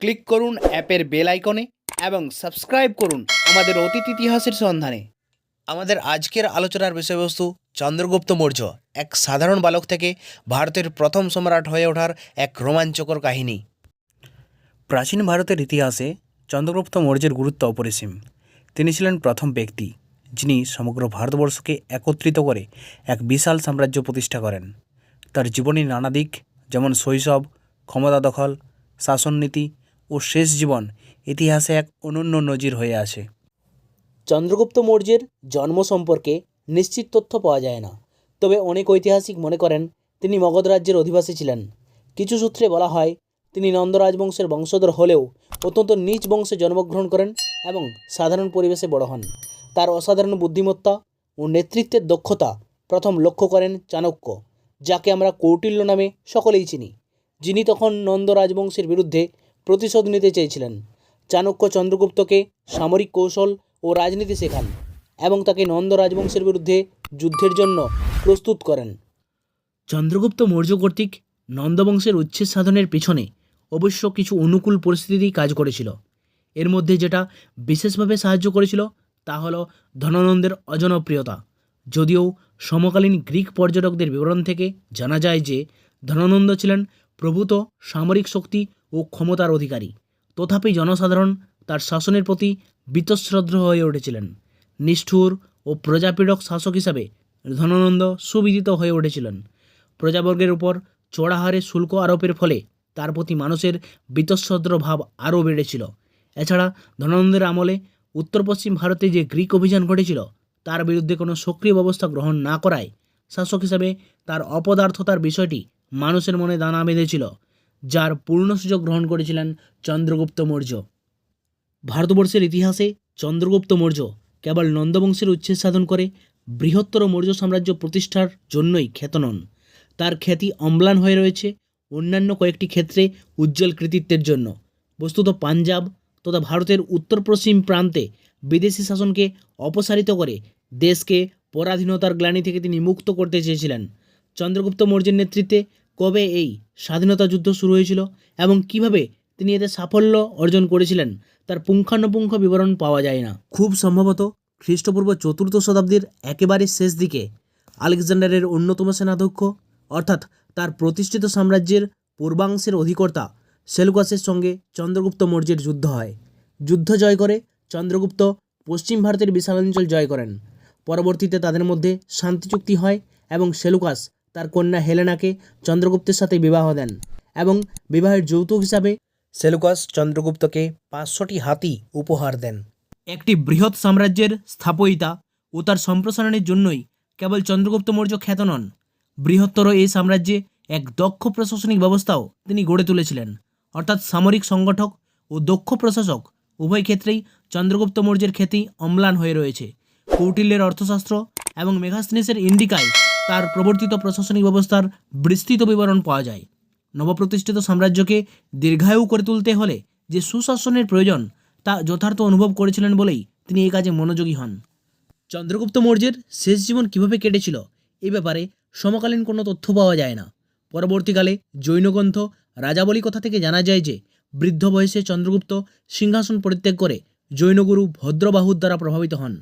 Click করুন অ্যাপের bell আইকনে এবং সাবস্ক্রাইব করুন আমাদের অতীত ইতিহাসের সন্ধানে। আমাদের আজকের আলোচনার বিষয়বস্তু চন্দ্রগুপ্ত মৌর্য, এক সাধারণ বালক থেকে ভারতের প্রথম সম্রাট হয়ে ওঠার এক রোমাঞ্চকর কাহিনী। প্রাচীন ভারতের ইতিহাসে চন্দ্রগুপ্ত মৌর্যের গুরুত্ব অপরিসীম। তিনি ছিলেন প্রথম ব্যক্তি, যিনি সমগ্র ভারতবর্ষকে একত্রিত করে এক বিশাল সাম্রাজ্য প্রতিষ্ঠা করেন। তার জীবনী নানা দিক, যেমন শৈশব, ক্ষমতা দখল, শাসননীতি ও শেষ জীবন ইতিহাসে এক অনন্য নজির হয়ে আছে। চন্দ্রগুপ্ত মৌর্যের জন্ম সম্পর্কে নিশ্চিত তথ্য পাওয়া যায় না। তবে অনেক ঐতিহাসিক মনে করেন, তিনি মগধ রাজ্যের অধিবাসী ছিলেন। কিছু সূত্রে বলা হয়, তিনি নন্দ রাজবংশের বংশধর হলেও অত্যন্ত নিচ বংশে জন্মগ্রহণ করেন এবং সাধারণ পরিবেশে বড় হন। তার অসাধারণ বুদ্ধিমত্তা ও নেতৃত্বের দক্ষতা প্রথম লক্ষ্য করেন চাণক্য, যাকে আমরা কৌটিল্য নামে সকলেই চিনি, যিনি তখন নন্দ রাজবংশের বিরুদ্ধে প্রতিশোধ নিতে চেয়েছিলেন। চাণক্য চন্দ্রগুপ্তকে সামরিক কৌশল ও রাজনীতি শেখান এবং তাকে নন্দ রাজবংশের বিরুদ্ধে যুদ্ধের জন্য প্রস্তুত করেন। চন্দ্রগুপ্ত মৌর্য কর্তৃক নন্দবংশের উচ্ছেদ সাধনের পিছনে অবশ্য কিছু অনুকূল পরিস্থিতি কাজ করেছিল। এর মধ্যে যেটা বিশেষভাবে সাহায্য করেছিল তা হল ধনানন্দের অজনপ্রিয়তা। যদিও সমকালীন গ্রিক পর্যটকদের বিবরণ থেকে জানা যায় যে ধনানন্দ ছিলেন প্রভূত সামরিক শক্তি ও ক্ষমতার অধিকারী। তথাপি জনসাধারণ তার শাসনের প্রতি বীতশ্রদ্ধ হয়ে উঠেছিলেন। নিষ্ঠুর ও প্রজাপীড়ক শাসক হিসাবে ধনানন্দ সুবিদিত হয়ে উঠেছিলেন। প্রজাবর্গের উপর চড়া হারে শুল্ক আরোপের ফলে তার প্রতি মানুষের বীতশ্রদ্র ভাব আরও বেড়েছিল। এছাড়া ধনানন্দের আমলে উত্তর পশ্চিম ভারতে যে গ্রিক অভিযান ঘটেছিল, তার বিরুদ্ধে কোনো সক্রিয় ব্যবস্থা গ্রহণ না করায় শাসক হিসাবে তার অপদার্থতার বিষয়টি মানুষের মনে দানা বেঁধেছিল। যার পূর্ণ সুযোগ গ্রহণ করেছিলেন চন্দ্রগুপ্ত মৌর্য। ভারতবর্ষের ইতিহাসে চন্দ্রগুপ্ত মৌর্য কেবল নন্দবংশের উচ্ছেদ সাধন করে বৃহত্তর মৌর্য সাম্রাজ্য প্রতিষ্ঠার জন্যই খ্যাত নন। তার খ্যাতি অম্লান হয়ে রয়েছে অন্যান্য কয়েকটি ক্ষেত্রে উজ্জ্বল কৃতিত্বের জন্য। বস্তুত পাঞ্জাব তথা ভারতের উত্তর পশ্চিম প্রান্তে বিদেশি শাসনকে অপসারিত করে দেশকে পরাধীনতার গ্লানি থেকে তিনি মুক্ত করতে চেয়েছিলেন। চন্দ্রগুপ্ত মৌর্যের নেতৃত্বে কবে এই স্বাধীনতা যুদ্ধ শুরু হয়েছিল এবং কীভাবে তিনি এতে সাফল্য অর্জন করেছিলেন, তার পুঙ্খানুপুঙ্খ বিবরণ পাওয়া যায় না। খুব সম্ভবত খ্রিস্টপূর্ব চতুর্থ শতাব্দীর একেবারে শেষ দিকে আলেকজান্ডারের অন্যতম সেনাধ্যক্ষ, অর্থাৎ তার প্রতিষ্ঠিত সাম্রাজ্যের পূর্বাংশের অধিকর্তা সেলুকাসের সঙ্গে চন্দ্রগুপ্ত মৌর্যের যুদ্ধ হয়। যুদ্ধ জয় করে চন্দ্রগুপ্ত পশ্চিম ভারতের বিশালাঞ্চল জয় করেন। পরবর্তীতে তাদের মধ্যে শান্তি চুক্তি হয় এবং সেলুকাস তার কন্যা হেলেনাকে চন্দ্রগুপ্তের সাথে বিবাহ দেন এবং বিবাহের যৌতুক হিসাবে সেলুকাস চন্দ্রগুপ্তকে পাঁচশোটি হাতি উপহার দেন। একটি বৃহৎ সাম্রাজ্যের স্থাপয়িতা ও তার সম্প্রসারণের জন্যই কেবল চন্দ্রগুপ্ত মৌর্য খ্যাত নন, বৃহত্তর এই সাম্রাজ্যে এক দক্ষ প্রশাসনিক ব্যবস্থাও তিনি গড়ে তুলেছিলেন। অর্থাৎ সামরিক সংগঠক ও দক্ষ প্রশাসক উভয় ক্ষেত্রেই চন্দ্রগুপ্ত মৌর্যের খ্যাতি অম্লান হয়ে রয়েছে। কৌটিল্যের অর্থশাস্ত্র এবং মেঘাস্তিনিসের ইন্ডিকায় তার প্রবর্তিত প্রশাসনিক ব্যবস্থার বিস্তৃত বিবরণ পাওয়া যায়। নবপ্রতিষ্ঠিত সাম্রাজ্যকে দীর্ঘায়ু করে তুলতে হলে যে সুশাসনের প্রয়োজন, তা যথার্থ অনুভব করেছিলেন বলেই তিনি এই কাজে মনোযোগী হন। চন্দ্রগুপ্ত মৌর্যের শেষ জীবন কীভাবে কেটেছিল, এ ব্যাপারে সমকালীন কোনো তথ্য পাওয়া যায় না। পরবর্তীকালে জৈনগ্রন্থ রাজাবলী কথা থেকে জানা যায় যে, বৃদ্ধ বয়সে চন্দ্রগুপ্ত সিংহাসন পরিত্যাগ করে জৈনগুরু ভদ্রবাহুর দ্বারা প্রভাবিত হন।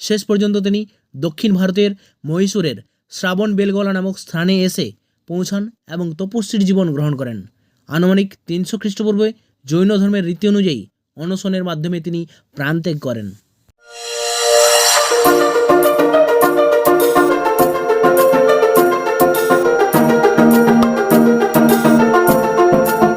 শেষ পর্যন্ত তিনি দক্ষিণ ভারতের মহীশূরের শ্রাবণ বেলগলা নামক স্থানে এসে পৌঁছান এবং তপস্বীর জীবন গ্রহণ করেন। আনুমানিক তিনশো খ্রিস্টপূর্বে জৈন ধর্মের রীতি অনুযায়ী অনশনের মাধ্যমে তিনি প্রাণত্যাগ করেন।